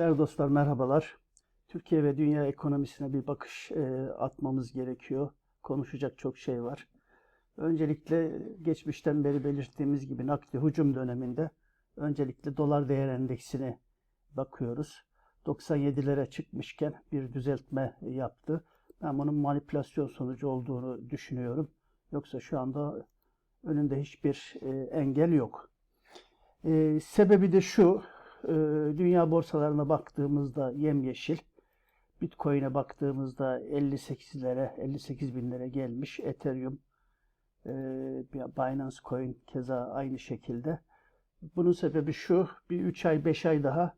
Değerli dostlar merhabalar. Türkiye ve dünya ekonomisine bir bakış e, atmamız gerekiyor. Konuşacak çok şey var. Öncelikle geçmişten beri belirttiğimiz gibi nakdi hücum döneminde öncelikle dolar değer endeksine bakıyoruz. 97'lere çıkmışken bir düzeltme yaptı. Ben bunun manipülasyon sonucu olduğunu düşünüyorum. Yoksa şu anda önünde hiçbir e, engel yok. E, sebebi de şu, e, dünya borsalarına baktığımızda yemyeşil, Bitcoin'e baktığımızda 58'lere, 58 binlere gelmiş. Ethereum, e, Binance Coin keza aynı şekilde. Bunun sebebi şu, bir 3 ay 5 ay daha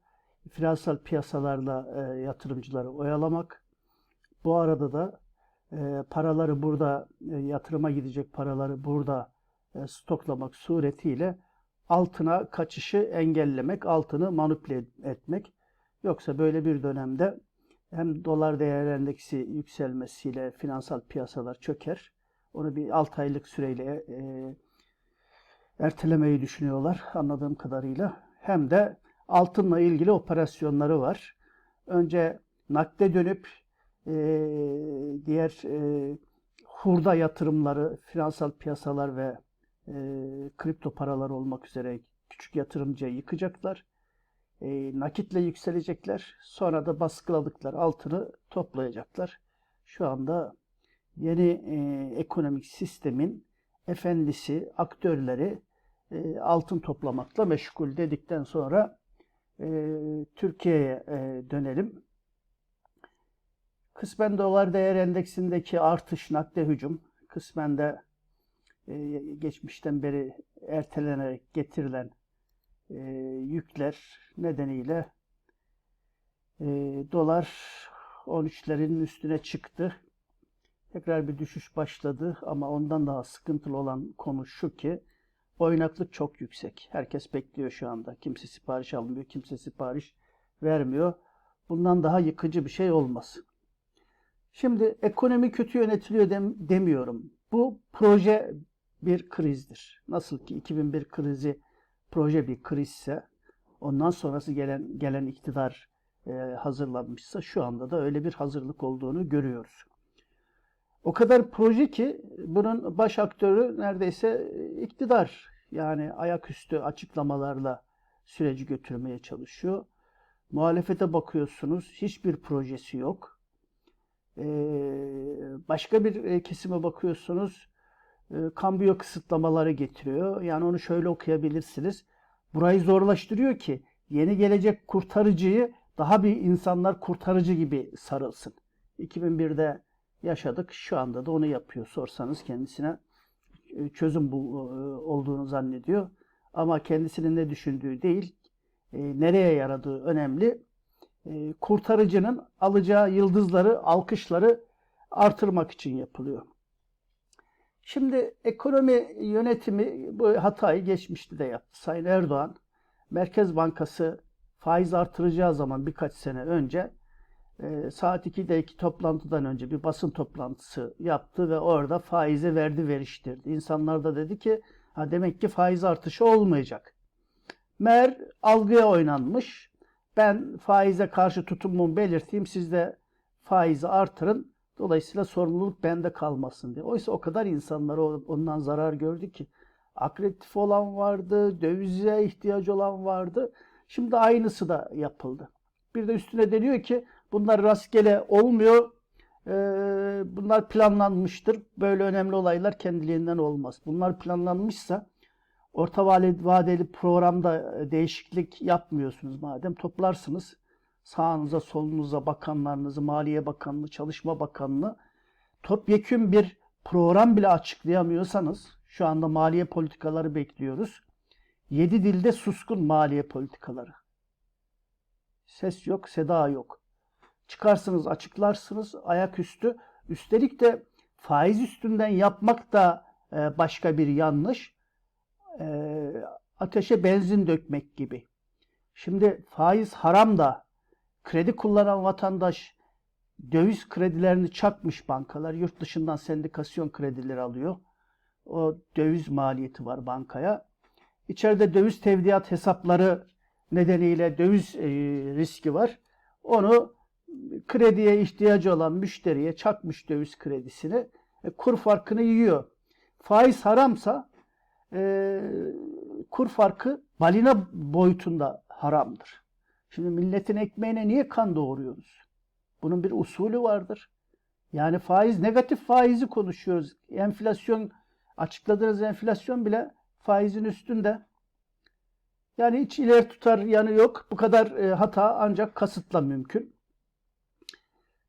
finansal piyasalarla e, yatırımcıları oyalamak. Bu arada da e, paraları burada, e, yatırıma gidecek paraları burada stoklamak suretiyle altına kaçışı engellemek, altını manipüle etmek. Yoksa böyle bir dönemde hem dolar değer endeksi yükselmesiyle finansal piyasalar çöker. Onu bir 6 aylık süreyle e, ertelemeyi düşünüyorlar anladığım kadarıyla. Hem de altınla ilgili operasyonları var. Önce nakde dönüp e, diğer e, hurda yatırımları, finansal piyasalar ve e, kripto paralar olmak üzere küçük yatırımcıyı yıkacaklar. E, nakitle yükselecekler. Sonra da baskıladıkları altını toplayacaklar. Şu anda yeni e, ekonomik sistemin efendisi, aktörleri e, altın toplamakla meşgul dedikten sonra e, Türkiye'ye e, dönelim. Kısmen dolar değer endeksindeki artış nakde hücum, kısmen de e, geçmişten beri ertelenerek getirilen e, yükler nedeniyle e, dolar 13'lerin üstüne çıktı. Tekrar bir düşüş başladı ama ondan daha sıkıntılı olan konu şu ki oynaklık çok yüksek. Herkes bekliyor şu anda. Kimse sipariş almıyor, kimse sipariş vermiyor. Bundan daha yıkıcı bir şey olmaz. Şimdi ekonomi kötü yönetiliyor dem demiyorum. Bu proje bir krizdir. Nasıl ki 2001 krizi proje bir krizse ondan sonrası gelen gelen iktidar e, hazırlanmışsa şu anda da öyle bir hazırlık olduğunu görüyoruz. O kadar proje ki bunun baş aktörü neredeyse iktidar. Yani ayaküstü açıklamalarla süreci götürmeye çalışıyor. Muhalefete bakıyorsunuz hiçbir projesi yok. Ee, başka bir kesime bakıyorsunuz e, kambiyo kısıtlamaları getiriyor. Yani onu şöyle okuyabilirsiniz. Burayı zorlaştırıyor ki yeni gelecek kurtarıcıyı daha bir insanlar kurtarıcı gibi sarılsın. 2001'de yaşadık. Şu anda da onu yapıyor. Sorsanız kendisine e, çözüm bu e, olduğunu zannediyor. Ama kendisinin ne düşündüğü değil, nereye yaradığı önemli. Kurtarıcının alacağı yıldızları, alkışları artırmak için yapılıyor. Şimdi ekonomi yönetimi bu hatayı geçmişti de yaptı. Sayın Erdoğan Merkez Bankası faiz artıracağı zaman birkaç sene önce e, saat 2'deki toplantıdan önce bir basın toplantısı yaptı ve orada faize verdi veriştirdi. İnsanlar da dedi ki ha demek ki faiz artışı olmayacak. Mer algıya oynanmış. Ben faize karşı tutumumu belirteyim siz de faizi artırın. Dolayısıyla sorumluluk bende kalmasın diye. Oysa o kadar insanlar ondan zarar gördü ki. Akreditif olan vardı, dövize ihtiyacı olan vardı. Şimdi aynısı da yapıldı. Bir de üstüne deniyor ki bunlar rastgele olmuyor. bunlar planlanmıştır. Böyle önemli olaylar kendiliğinden olmaz. Bunlar planlanmışsa orta vadeli programda değişiklik yapmıyorsunuz madem toplarsınız sağınıza solunuza bakanlarınızı, Maliye Bakanlığı, Çalışma Bakanlığı topyekün bir program bile açıklayamıyorsanız şu anda maliye politikaları bekliyoruz. Yedi dilde suskun maliye politikaları. Ses yok, seda yok. Çıkarsınız, açıklarsınız ayaküstü. Üstelik de faiz üstünden yapmak da e, başka bir yanlış. E, ateşe benzin dökmek gibi. Şimdi faiz haram da Kredi kullanan vatandaş döviz kredilerini çakmış bankalar. Yurt dışından sendikasyon kredileri alıyor. O döviz maliyeti var bankaya. İçeride döviz tevdiat hesapları nedeniyle döviz e, riski var. Onu krediye ihtiyacı olan müşteriye çakmış döviz kredisini e, kur farkını yiyor. Faiz haramsa e, kur farkı balina boyutunda haramdır. Şimdi milletin ekmeğine niye kan doğuruyoruz? Bunun bir usulü vardır. Yani faiz, negatif faizi konuşuyoruz. Enflasyon, açıkladığınız enflasyon bile faizin üstünde. Yani hiç ileri tutar yanı yok. Bu kadar e, hata ancak kasıtla mümkün.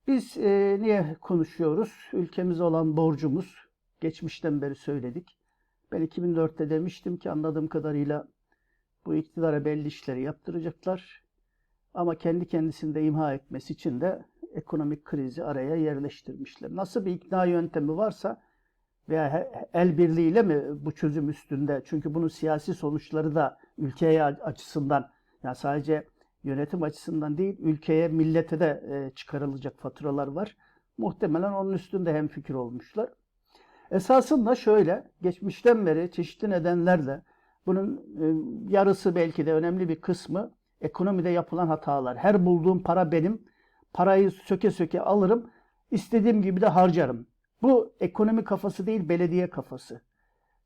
Biz e, niye konuşuyoruz? Ülkemize olan borcumuz. Geçmişten beri söyledik. Ben 2004'te demiştim ki anladığım kadarıyla bu iktidara belli işleri yaptıracaklar. Ama kendi kendisinde imha etmesi için de ekonomik krizi araya yerleştirmişler. Nasıl bir ikna yöntemi varsa veya el birliğiyle mi bu çözüm üstünde? Çünkü bunun siyasi sonuçları da ülkeye açısından yani sadece yönetim açısından değil ülkeye, millete de e, çıkarılacak faturalar var. Muhtemelen onun üstünde hem fikir olmuşlar. Esasında şöyle, geçmişten beri çeşitli nedenlerle bunun e, yarısı belki de önemli bir kısmı ekonomide yapılan hatalar. Her bulduğum para benim. Parayı söke söke alırım. istediğim gibi de harcarım. Bu ekonomi kafası değil, belediye kafası.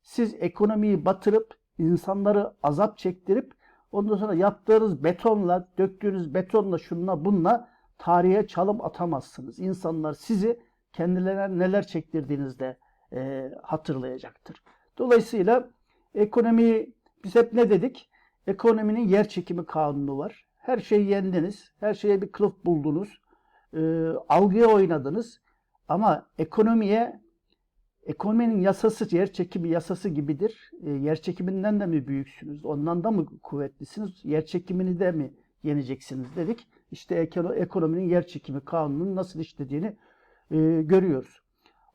Siz ekonomiyi batırıp, insanları azap çektirip, ondan sonra yaptığınız betonla, döktüğünüz betonla, şunla bunla tarihe çalım atamazsınız. İnsanlar sizi kendilerine neler çektirdiğinizde e, hatırlayacaktır. Dolayısıyla ekonomiyi biz hep ne dedik? Ekonominin yer çekimi kanunu var. Her şeyi yendiniz, her şeye bir kılıf buldunuz, e, algıya oynadınız. Ama ekonomiye, ekonominin yasası yer çekimi yasası gibidir. E, yer çekiminden de mi büyüksünüz, ondan da mı kuvvetlisiniz, yer çekimini de mi yeneceksiniz dedik. İşte ekonominin yer çekimi kanununun nasıl işlediğini e, görüyoruz.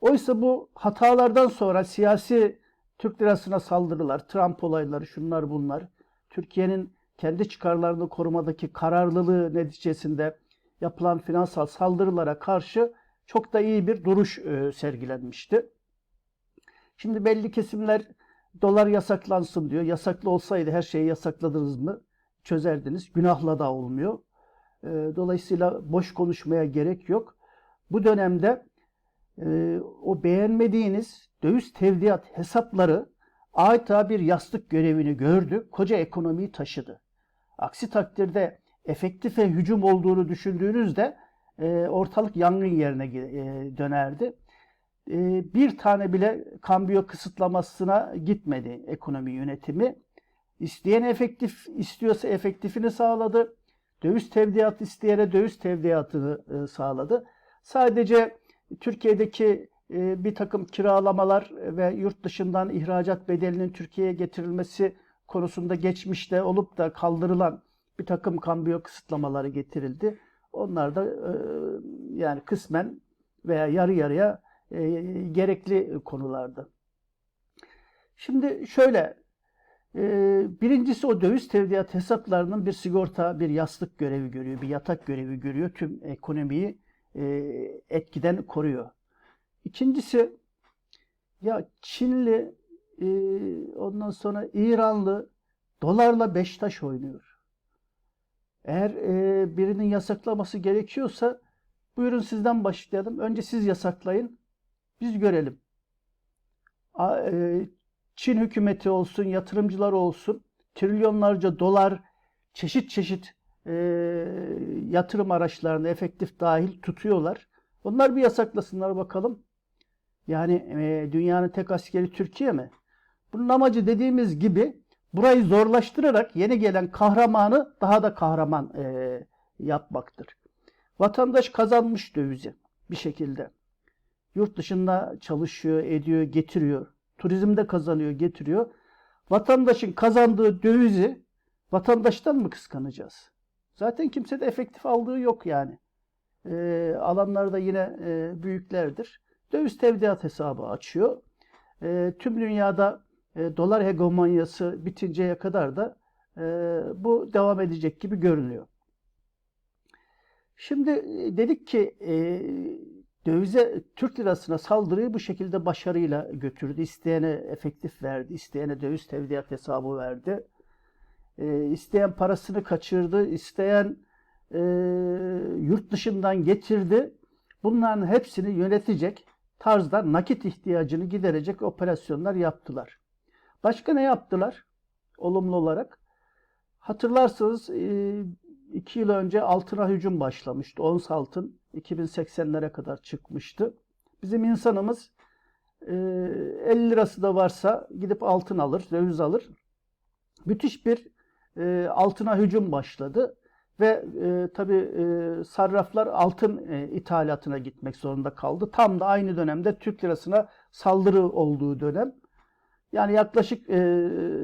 Oysa bu hatalardan sonra siyasi Türk lirasına saldırılar, Trump olayları, şunlar bunlar, Türkiye'nin kendi çıkarlarını korumadaki kararlılığı neticesinde yapılan finansal saldırılara karşı çok da iyi bir duruş e, sergilenmişti. Şimdi belli kesimler dolar yasaklansın diyor. Yasaklı olsaydı her şeyi yasakladınız mı çözerdiniz. Günahla da olmuyor. E, dolayısıyla boş konuşmaya gerek yok. Bu dönemde e, o beğenmediğiniz döviz tevdiat hesapları adeta bir yastık görevini gördü. Koca ekonomiyi taşıdı. Aksi takdirde efektife hücum olduğunu düşündüğünüzde e, ortalık yangın yerine e, dönerdi. E, bir tane bile kambiyo kısıtlamasına gitmedi ekonomi yönetimi. İsteyen efektif istiyorsa efektifini sağladı. Döviz tevdiat isteyene döviz tevdiatını e, sağladı. Sadece Türkiye'deki bir takım kiralamalar ve yurt dışından ihracat bedelinin Türkiye'ye getirilmesi konusunda geçmişte olup da kaldırılan bir takım kambiyo kısıtlamaları getirildi. Onlar da e, yani kısmen veya yarı yarıya e, gerekli konulardı. Şimdi şöyle, birincisi o döviz tevdiat hesaplarının bir sigorta, bir yastık görevi görüyor, bir yatak görevi görüyor. Tüm ekonomiyi etkiden koruyor. İkincisi ya Çinli e, ondan sonra İranlı dolarla Beşiktaş oynuyor. Eğer e, birinin yasaklaması gerekiyorsa buyurun sizden başlayalım. Önce siz yasaklayın. Biz görelim. A, e, Çin hükümeti olsun, yatırımcılar olsun, trilyonlarca dolar çeşit çeşit e, yatırım araçlarını efektif dahil tutuyorlar. Onlar bir yasaklasınlar bakalım. Yani e, dünyanın tek askeri Türkiye mi? Bunun amacı dediğimiz gibi burayı zorlaştırarak yeni gelen kahramanı daha da kahraman e, yapmaktır. Vatandaş kazanmış dövizi bir şekilde. Yurt dışında çalışıyor, ediyor, getiriyor. Turizmde kazanıyor, getiriyor. Vatandaşın kazandığı dövizi vatandaştan mı kıskanacağız? Zaten kimse de efektif aldığı yok yani. E, alanlar da yine e, büyüklerdir döviz tevdiat hesabı açıyor. E, tüm dünyada e, dolar hegemonyası bitinceye kadar da e, bu devam edecek gibi görünüyor. Şimdi e, dedik ki e, dövize Türk lirasına saldırıyı bu şekilde başarıyla götürdü. İsteyene efektif verdi, isteyene döviz tevdiat hesabı verdi. e, isteyen parasını kaçırdı, isteyen e, yurt dışından getirdi. Bunların hepsini yönetecek tarzda nakit ihtiyacını giderecek operasyonlar yaptılar. Başka ne yaptılar? Olumlu olarak. Hatırlarsınız e, iki yıl önce altına hücum başlamıştı. Ons altın 2080'lere kadar çıkmıştı. Bizim insanımız e, 50 lirası da varsa gidip altın alır, döviz alır. Müthiş bir e, altına hücum başladı. Ve e, tabii e, sarraflar altın e, ithalatına gitmek zorunda kaldı. Tam da aynı dönemde Türk lirasına saldırı olduğu dönem. Yani yaklaşık e,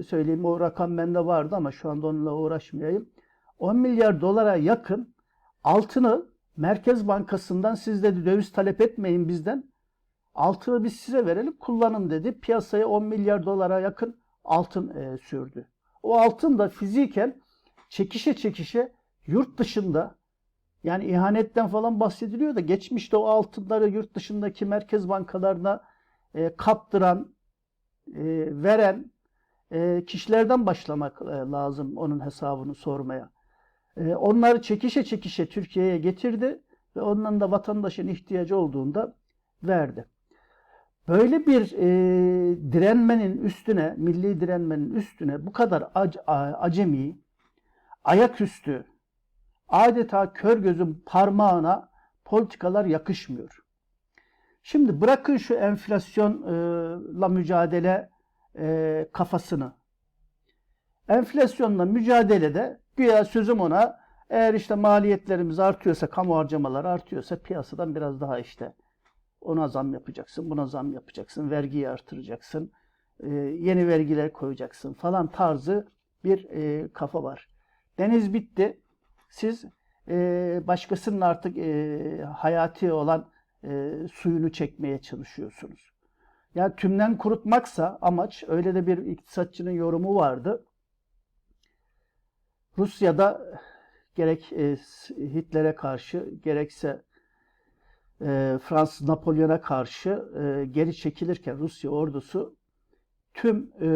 söyleyeyim o rakam bende vardı ama şu anda onunla uğraşmayayım. 10 milyar dolara yakın altını Merkez Bankası'ndan siz dedi döviz talep etmeyin bizden. Altını biz size verelim kullanın dedi. Piyasaya 10 milyar dolara yakın altın e, sürdü. O altın da fiziken çekişe çekişe yurt dışında yani ihanetten falan bahsediliyor da geçmişte o altınları yurt dışındaki merkez bankalarına e, kaptıran, e, veren e, kişilerden başlamak e, lazım onun hesabını sormaya. E, onları çekişe çekişe Türkiye'ye getirdi ve ondan da vatandaşın ihtiyacı olduğunda verdi. Böyle bir e, direnmenin üstüne, milli direnmenin üstüne bu kadar ac- acemi, ayaküstü, adeta kör gözün parmağına politikalar yakışmıyor. Şimdi bırakın şu enflasyonla mücadele e, kafasını. Enflasyonla mücadelede güya sözüm ona eğer işte maliyetlerimiz artıyorsa, kamu harcamaları artıyorsa piyasadan biraz daha işte ona zam yapacaksın, buna zam yapacaksın, vergiyi artıracaksın, e, yeni vergiler koyacaksın falan tarzı bir e, kafa var. Deniz bitti. Siz e, başkasının artık e, hayati olan e, suyunu çekmeye çalışıyorsunuz. Yani tümden kurutmaksa amaç, öyle de bir iktisatçının yorumu vardı. Rusya'da gerek e, Hitler'e karşı gerekse e, Fransız Napolyon'a karşı e, geri çekilirken Rusya ordusu tüm e,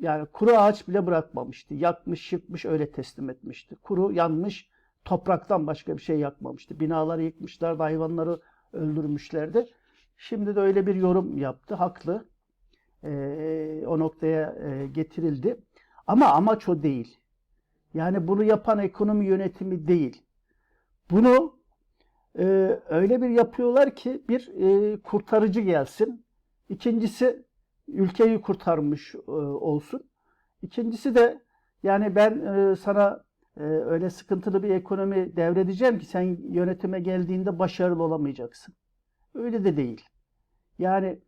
yani kuru ağaç bile bırakmamıştı. Yakmış, yıkmış öyle teslim etmişti. Kuru yanmış topraktan başka bir şey yakmamıştı. Binaları yıkmışlardı, hayvanları öldürmüşlerdi. Şimdi de öyle bir yorum yaptı. Haklı. E, o noktaya e, getirildi. Ama amaç o değil. Yani bunu yapan ekonomi yönetimi değil. Bunu e, öyle bir yapıyorlar ki bir e, kurtarıcı gelsin. İkincisi ülkeyi kurtarmış e, olsun. İkincisi de yani ben e, sana e, öyle sıkıntılı bir ekonomi devredeceğim ki sen yönetime geldiğinde başarılı olamayacaksın. Öyle de değil. Yani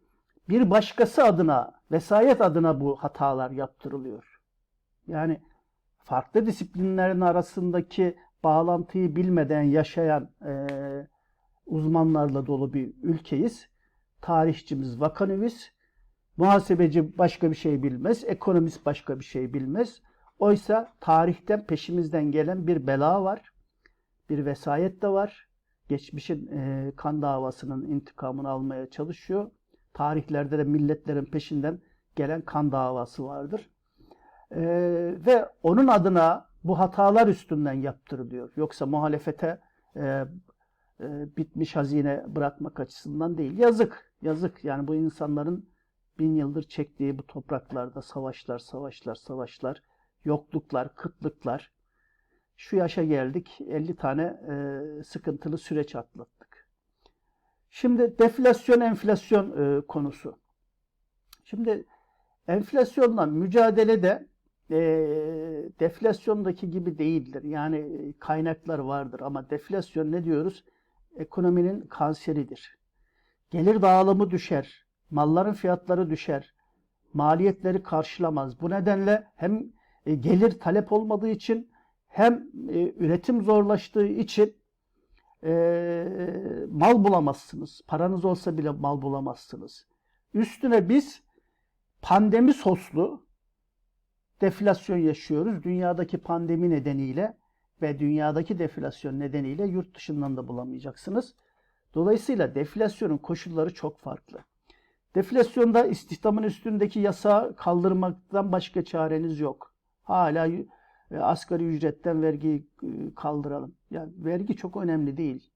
bir başkası adına, vesayet adına bu hatalar yaptırılıyor. Yani farklı disiplinlerin arasındaki bağlantıyı bilmeden yaşayan e, uzmanlarla dolu bir ülkeyiz. Tarihçimiz Vakanüvis, muhasebeci başka bir şey bilmez, ekonomist başka bir şey bilmez. Oysa tarihten peşimizden gelen bir bela var, bir vesayet de var. Geçmişin e, kan davasının intikamını almaya çalışıyor. Tarihlerde de milletlerin peşinden gelen kan davası vardır. E, ve onun adına bu hatalar üstünden yaptırılıyor. Yoksa muhalefete e, e, bitmiş hazine bırakmak açısından değil. Yazık, yazık. Yani bu insanların bin yıldır çektiği bu topraklarda savaşlar, savaşlar, savaşlar, yokluklar, kıtlıklar. Şu yaşa geldik, 50 tane e, sıkıntılı süreç atlattık. Şimdi deflasyon, enflasyon e, konusu. Şimdi enflasyonla mücadelede e, deflasyondaki gibi değildir. Yani kaynaklar vardır ama deflasyon ne diyoruz? Ekonominin kanseridir. Gelir dağılımı düşer, malların fiyatları düşer, maliyetleri karşılamaz. Bu nedenle hem e, gelir talep olmadığı için hem e, üretim zorlaştığı için e, mal bulamazsınız. Paranız olsa bile mal bulamazsınız. Üstüne biz pandemi soslu deflasyon yaşıyoruz. Dünyadaki pandemi nedeniyle ve dünyadaki deflasyon nedeniyle yurt dışından da bulamayacaksınız. Dolayısıyla deflasyonun koşulları çok farklı. Deflasyonda istihdamın üstündeki yasağı kaldırmaktan başka çareniz yok. Hala e, asgari ücretten vergiyi e, kaldıralım. Yani vergi çok önemli değil.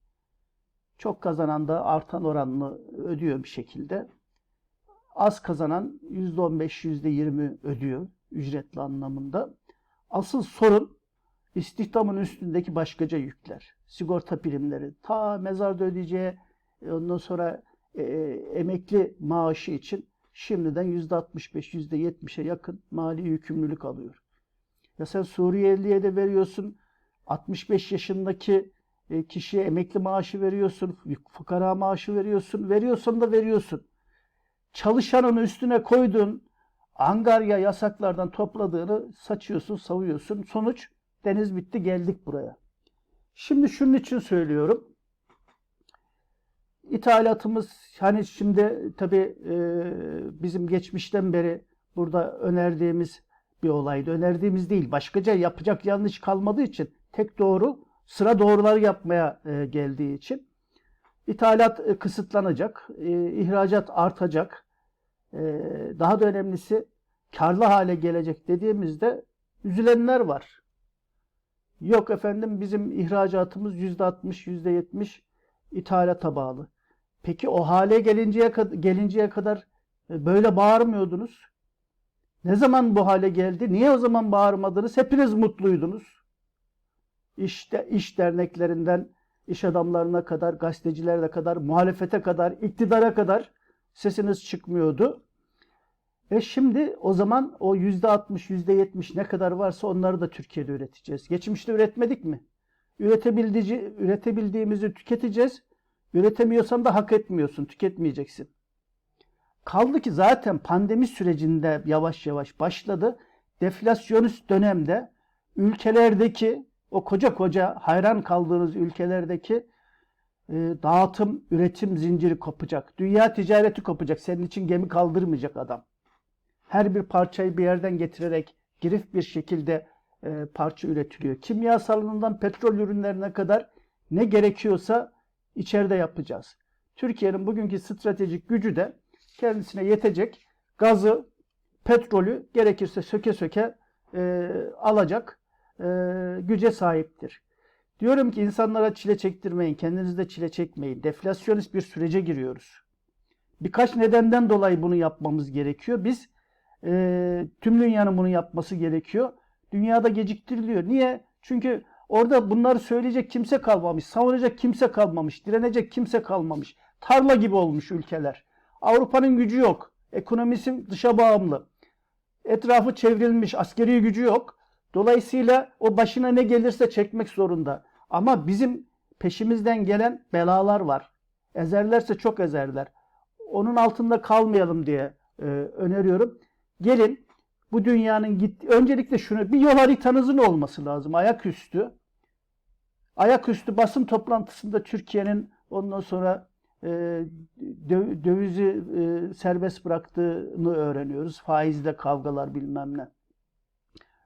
Çok kazanan da artan oranını ödüyor bir şekilde. Az kazanan %15, %20 ödüyor ücretli anlamında. Asıl sorun istihdamın üstündeki başkaca yükler. Sigorta primleri, ta mezarda ödeyeceği e, ondan sonra e, emekli maaşı için şimdiden %65, %70'e yakın mali yükümlülük alıyor. Ya sen Suriyeliye de veriyorsun, 65 yaşındaki e, kişiye emekli maaşı veriyorsun, fukara maaşı veriyorsun, veriyorsan da veriyorsun. Çalışanın üstüne koyduğun angarya yasaklardan topladığını saçıyorsun, savuyorsun. Sonuç deniz bitti geldik buraya. Şimdi şunun için söylüyorum. İthalatımız hani şimdi tabii e, bizim geçmişten beri burada önerdiğimiz bir olaydı. Önerdiğimiz değil. Başkaca yapacak yanlış kalmadığı için tek doğru sıra doğruları yapmaya e, geldiği için ithalat e, kısıtlanacak, e, ihracat artacak. E, daha da önemlisi karlı hale gelecek dediğimizde üzülenler var. Yok efendim bizim ihracatımız %60, %70 ithalata bağlı. Peki o hale gelinceye, gelinceye kadar e, böyle bağırmıyordunuz. Ne zaman bu hale geldi? Niye o zaman bağırmadınız? Hepiniz mutluydunuz. İşte iş derneklerinden iş adamlarına kadar, gazetecilere kadar, muhalefete kadar, iktidara kadar sesiniz çıkmıyordu. E şimdi o zaman o yüzde altmış, yüzde yetmiş ne kadar varsa onları da Türkiye'de üreteceğiz. Geçmişte üretmedik mi? Üretebildiği, üretebildiğimizi tüketeceğiz. Üretemiyorsan da hak etmiyorsun, tüketmeyeceksin. Kaldı ki zaten pandemi sürecinde yavaş yavaş başladı. Deflasyonist dönemde ülkelerdeki o koca koca hayran kaldığınız ülkelerdeki e, dağıtım, üretim zinciri kopacak. Dünya ticareti kopacak. Senin için gemi kaldırmayacak adam. Her bir parçayı bir yerden getirerek girif bir şekilde e, parça üretiliyor. Kimyasalından petrol ürünlerine kadar ne gerekiyorsa içeride yapacağız. Türkiye'nin bugünkü stratejik gücü de kendisine yetecek gazı, petrolü gerekirse söke söke e, alacak e, güce sahiptir. Diyorum ki insanlara çile çektirmeyin, kendiniz de çile çekmeyin. Deflasyonist bir sürece giriyoruz. Birkaç nedenden dolayı bunu yapmamız gerekiyor. Biz e, tüm dünyanın bunu yapması gerekiyor. Dünyada geciktiriliyor. Niye? Çünkü orada bunları söyleyecek kimse kalmamış, savunacak kimse kalmamış, direnecek kimse kalmamış. Tarla gibi olmuş ülkeler. Avrupa'nın gücü yok. Ekonomisi dışa bağımlı. Etrafı çevrilmiş, askeri gücü yok. Dolayısıyla o başına ne gelirse çekmek zorunda. Ama bizim peşimizden gelen belalar var. Ezerlerse çok ezerler. Onun altında kalmayalım diye e, öneriyorum. Gelin bu dünyanın git öncelikle şunu bir yol haritanızın olması lazım ayaküstü. Ayaküstü basın toplantısında Türkiye'nin ondan sonra e, dö- dövizi e, serbest bıraktığını öğreniyoruz. Faizle kavgalar bilmem ne.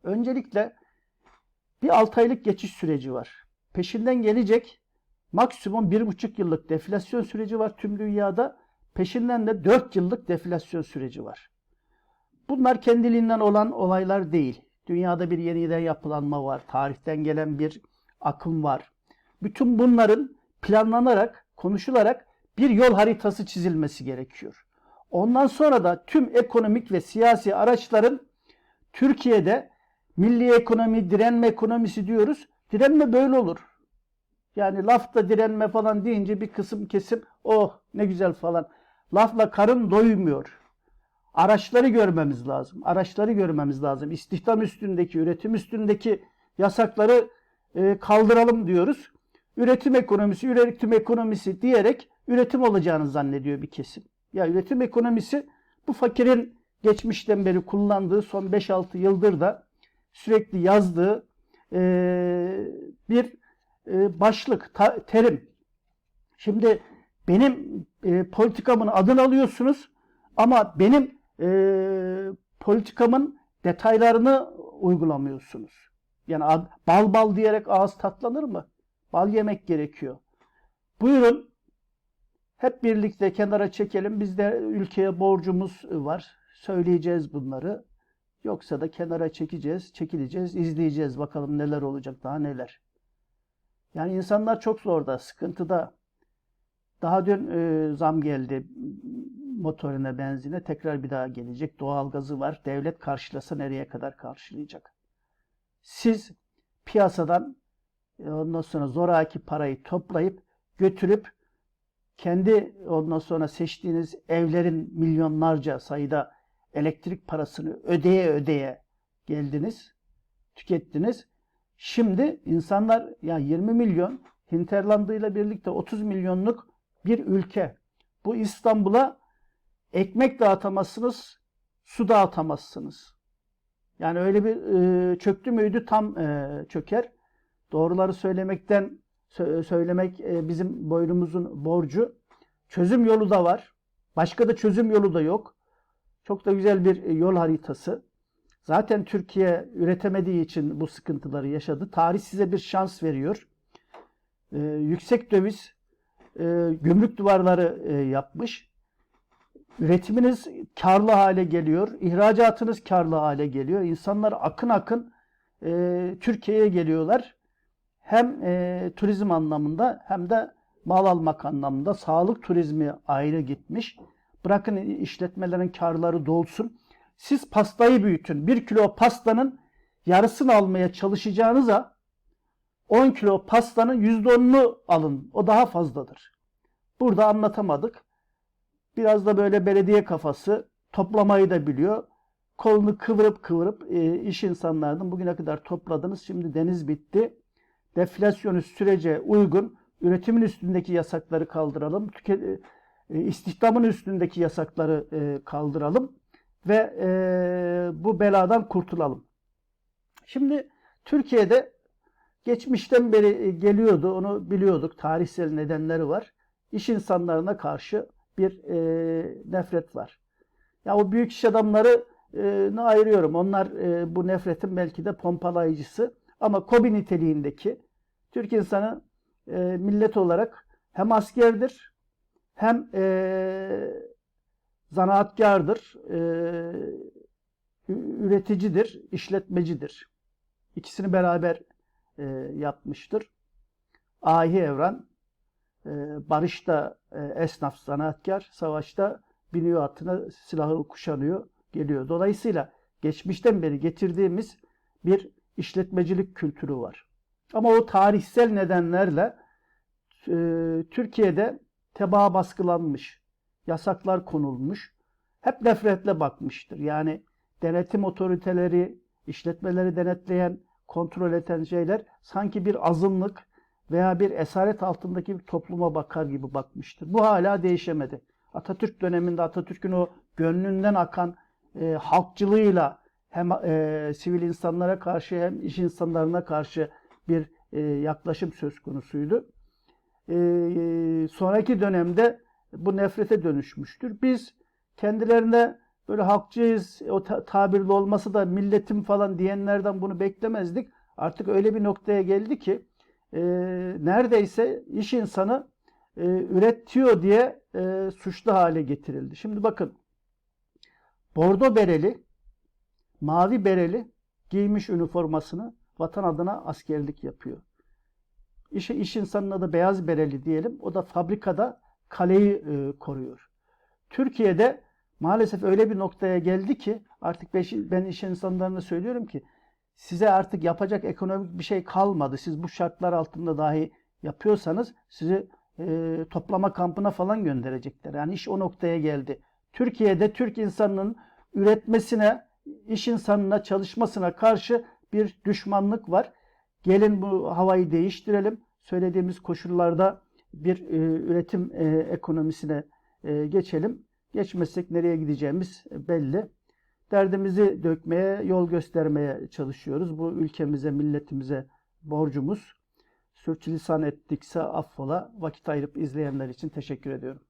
Öncelikle bir 6 aylık geçiş süreci var. Peşinden gelecek maksimum 1,5 yıllık deflasyon süreci var tüm dünyada. Peşinden de 4 yıllık deflasyon süreci var. Bunlar kendiliğinden olan olaylar değil. Dünyada bir yeniden yapılanma var. Tarihten gelen bir akım var. Bütün bunların planlanarak, konuşularak bir yol haritası çizilmesi gerekiyor. Ondan sonra da tüm ekonomik ve siyasi araçların Türkiye'de milli ekonomi, direnme ekonomisi diyoruz. Direnme böyle olur. Yani lafta direnme falan deyince bir kısım kesim oh ne güzel falan. Lafla karın doymuyor. Araçları görmemiz lazım. Araçları görmemiz lazım. İstihdam üstündeki, üretim üstündeki yasakları e, kaldıralım diyoruz. Üretim ekonomisi, üretim ekonomisi diyerek üretim olacağını zannediyor bir kesim. Ya üretim ekonomisi bu fakirin geçmişten beri kullandığı son 5-6 yıldır da sürekli yazdığı e, bir e, başlık, terim. Şimdi benim politikamın adını alıyorsunuz ama benim e, politikamın detaylarını uygulamıyorsunuz. Yani bal bal diyerek ağız tatlanır mı? Bal yemek gerekiyor. Buyurun hep birlikte kenara çekelim. Bizde ülkeye borcumuz var. Söyleyeceğiz bunları. Yoksa da kenara çekeceğiz, çekileceğiz, izleyeceğiz bakalım neler olacak, daha neler. Yani insanlar çok zorda, sıkıntıda. Daha dün e, zam geldi motorine, benzine. Tekrar bir daha gelecek. Doğalgazı var. Devlet karşılasa nereye kadar karşılayacak? Siz piyasadan ondan sonra zoraki parayı toplayıp götürüp kendi ondan sonra seçtiğiniz evlerin milyonlarca sayıda elektrik parasını ödeye ödeye geldiniz, tükettiniz. Şimdi insanlar ya 20 milyon Hinterlandı ile birlikte 30 milyonluk bir ülke. Bu İstanbul'a ekmek dağıtamazsınız, su dağıtamazsınız. Yani öyle bir e, çöktü müydü tam e, çöker. Doğruları söylemekten sö- söylemek e, bizim boynumuzun borcu. Çözüm yolu da var. Başka da çözüm yolu da yok. Çok da güzel bir e, yol haritası. Zaten Türkiye üretemediği için bu sıkıntıları yaşadı. Tarih size bir şans veriyor. E, yüksek döviz e, gümrük duvarları e, yapmış. Üretiminiz karlı hale geliyor. İhracatınız karlı hale geliyor. İnsanlar akın akın e, Türkiye'ye geliyorlar. Hem e, turizm anlamında hem de mal almak anlamında sağlık turizmi ayrı gitmiş. Bırakın işletmelerin karları dolsun. Siz pastayı büyütün. Bir kilo pastanın yarısını almaya çalışacağınıza 10 kilo pastanın %10'unu alın. O daha fazladır. Burada anlatamadık. Biraz da böyle belediye kafası toplamayı da biliyor. Kolunu kıvırıp kıvırıp e, iş insanlarının bugüne kadar topladınız. Şimdi deniz bitti. Deflasyonist sürece uygun üretimin üstündeki yasakları kaldıralım. Tüke, e, istihdamın üstündeki yasakları e, kaldıralım ve e, bu beladan kurtulalım. Şimdi Türkiye'de geçmişten beri geliyordu, onu biliyorduk. Tarihsel nedenleri var. İş insanlarına karşı bir e, nefret var. Ya o büyük iş adamları e, ne ayırıyorum. Onlar e, bu nefretin belki de pompalayıcısı. Ama KOBİ niteliğindeki Türk insanı e, millet olarak hem askerdir hem e, zanaatkardır, e, üreticidir, işletmecidir. İkisini beraber e, yapmıştır. Ahi Evran, e, barışta e, esnaf, zanaatkar, savaşta biniyor atına, silahı kuşanıyor, geliyor. Dolayısıyla geçmişten beri getirdiğimiz bir işletmecilik kültürü var. Ama o tarihsel nedenlerle e, Türkiye'de tebaa baskılanmış, yasaklar konulmuş, hep nefretle bakmıştır. Yani denetim otoriteleri, işletmeleri denetleyen, kontrol eden şeyler sanki bir azınlık veya bir esaret altındaki bir topluma bakar gibi bakmıştır. Bu hala değişemedi. Atatürk döneminde Atatürk'ün o gönlünden akan e, halkçılığıyla hem e, sivil insanlara karşı hem iş insanlarına karşı bir e, yaklaşım söz konusuydu. E, sonraki dönemde bu nefrete dönüşmüştür. Biz kendilerine böyle halkçıyız, o ta- tabirli olması da milletim falan diyenlerden bunu beklemezdik. Artık öyle bir noktaya geldi ki e, neredeyse iş insanı e, üretiyor diye e, suçlu hale getirildi. Şimdi bakın bordo bereli, mavi bereli giymiş üniformasını vatan adına askerlik yapıyor. İş, iş insanına da beyaz bereli diyelim. O da fabrikada kaleyi e, koruyor. Türkiye'de maalesef öyle bir noktaya geldi ki artık ben iş insanlarına söylüyorum ki size artık yapacak ekonomik bir şey kalmadı. Siz bu şartlar altında dahi yapıyorsanız sizi e, toplama kampına falan gönderecekler. Yani iş o noktaya geldi. Türkiye'de Türk insanının üretmesine, iş insanına çalışmasına karşı bir düşmanlık var. Gelin bu havayı değiştirelim. Söylediğimiz koşullarda bir e, üretim e, ekonomisine e, geçelim. Geçmezsek nereye gideceğimiz belli. Derdimizi dökmeye, yol göstermeye çalışıyoruz. Bu ülkemize, milletimize borcumuz. Sürçülisan ettikse affola. Vakit ayırıp izleyenler için teşekkür ediyorum.